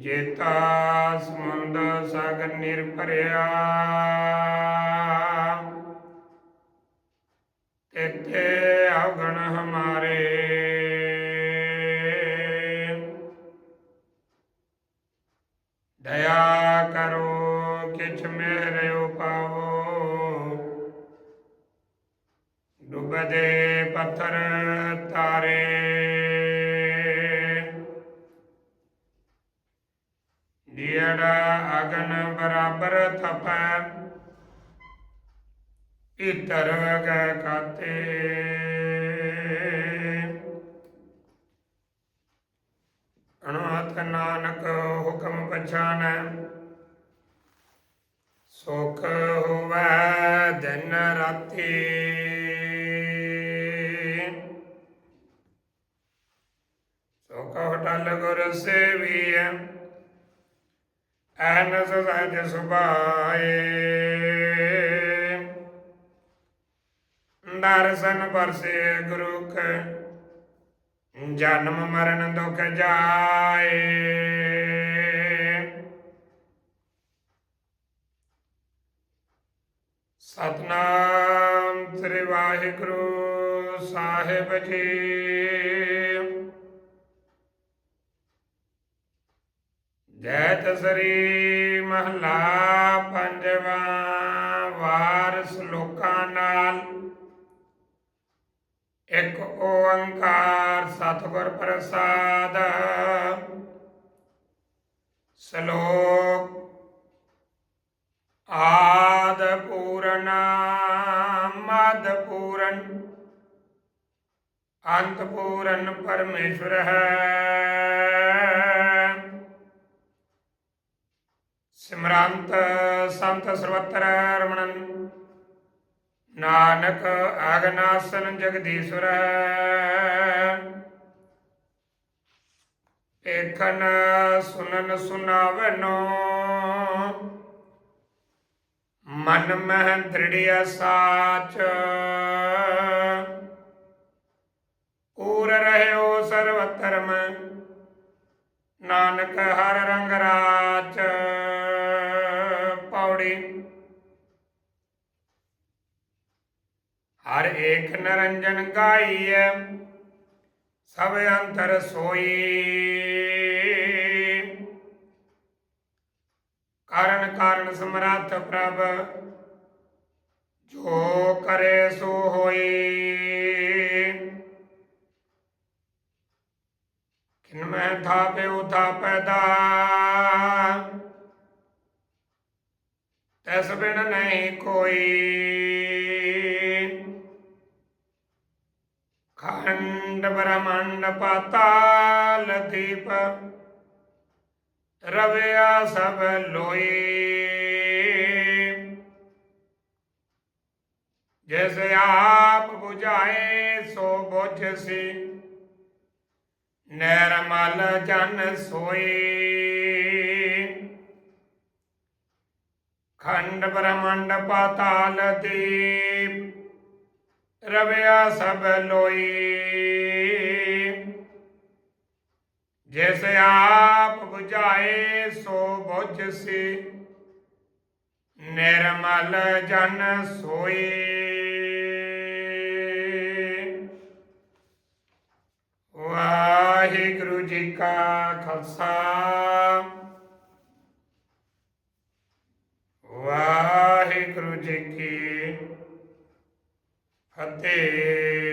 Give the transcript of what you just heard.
ਜੇਤਾ ਸਮੁੰਦ ਸਾਗਰ ਨਿਰਭਰਿਆ। ਤੇਤੇ ਅਵਗਣ ਹਮਾਰੇ। ਦਇਆ ਕਰੋ, ਕਿਛ ਮੇਰਿਓ ਪਾਵੋ ਡੁੱਬਦੇ ਪੱਥਰ ਤਾਰੇ ਅਗਨ ਬਰਾਬਰ ਤਪੈ ਇਤਰ ਗੈ ਕਾਤੇ ਅਨਾਥ ਨਾਨਕ ਹੁਕਮ ਪਛਾਨੈ। ਸੁਖ ਹੋਵੈ ਦਿਨ ਰਾਤੀ। ਸੁਖ ਗੁਰ ਸੇਵੀਐ। ਐਨ ਸਹਿਜ ਸੁਭਾਏ। ਦਰਸ਼ਨ ਪਰਸੇ ਗੁਰੂ ਕੈ ਜਨਮ ਮਰਨ ਦੁਖ ਜਾਏ। ਸਤਨਾਮ ਸ੍ਰੀ ਵਾਹਿਗੁਰੂ ਸਾਹਿਬ ਜੀ। ਜੈਤ ਸ੍ਰੀ ਮਹਲਾ ਪੰਜਵਾ ਵਾਰ ਸ਼ਲੋਕਾਂ ਨਾਲ। ਇੱਕ ਓੰਕਾਰ ਸਤਿਗੁਰ ਪ੍ਰਸਾਦ। ਸ਼ਲੋਕ ਆਦ ਪੂਰਨ, ਮਦ ਪੂਰਨ, ਅੰਤ ਪੂਰਨ ਪਰਮੇਸ਼ਵਰ ਹੈ। ਸਿਮਰੰਤ ਸੰਤ ਸਰਵਤਰ ਰਮਣਨ ਨਾਨਕ ਅਗਨਾਸਨ ਜਗਦੀਸ਼ਵਰ ਏਖਨ ਸੁਨਨ ਸੁਨਾਵਨੋ ਮਨ ਮਹਿ ਦ੍ਰਿੜਿਆ ਸਾਚ ਹਰ ਏਕ ਨਰੰਜਨ ਗਾਈਐ, ਸਭ ਅੰਤਰ ਸੋਈ। ਕਾਰਨ ਕਾਰਨ ਸਮਰੱਥ ਪ੍ਰਭ, ਜੋ ਕਰੇ ਸੋ ਹੋਈ। ਕਿਨ ਮੈਂ ਥਾਪੇ ਉਥਾ ਪੈਦਾ ਤੈਸ ਬਿਨ ਨਹੀਂ ਕੋਈ। ਖੰਡ ਬ੍ਰਹਮੰਡ ਪਾਤਾਲ ਦੀਪ ਰਵਿਆ ਸਭ ਲੋਈ ਜਿਸ ਆਪ 부ਝਾਏ ਸੋ ਬੁਝਸੀ ਨਿਰਮਲ ਜਨ ਸੋਈ ਖੰਡ ਬ੍ਰਹਮੰਡ ਪਾਤਾਲ ਦੀਪ ਰਵਿਆ ਸਭ ਲੋਈ। ਜਿਸ ਆਪ 부ਝਾਏ ਸੋ ਬੁਝ ਬੁਝਸੀ ਨਿਰਮਲ ਜਨ ਸੋਈ। ਵਾਹਿਗੁਰੂ ਜੀ ਕਾ ਖਾਲਸਾ। ਵਾਹਿਗੁਰੂ ਜੀ ਕੀ ਫਤਿਹ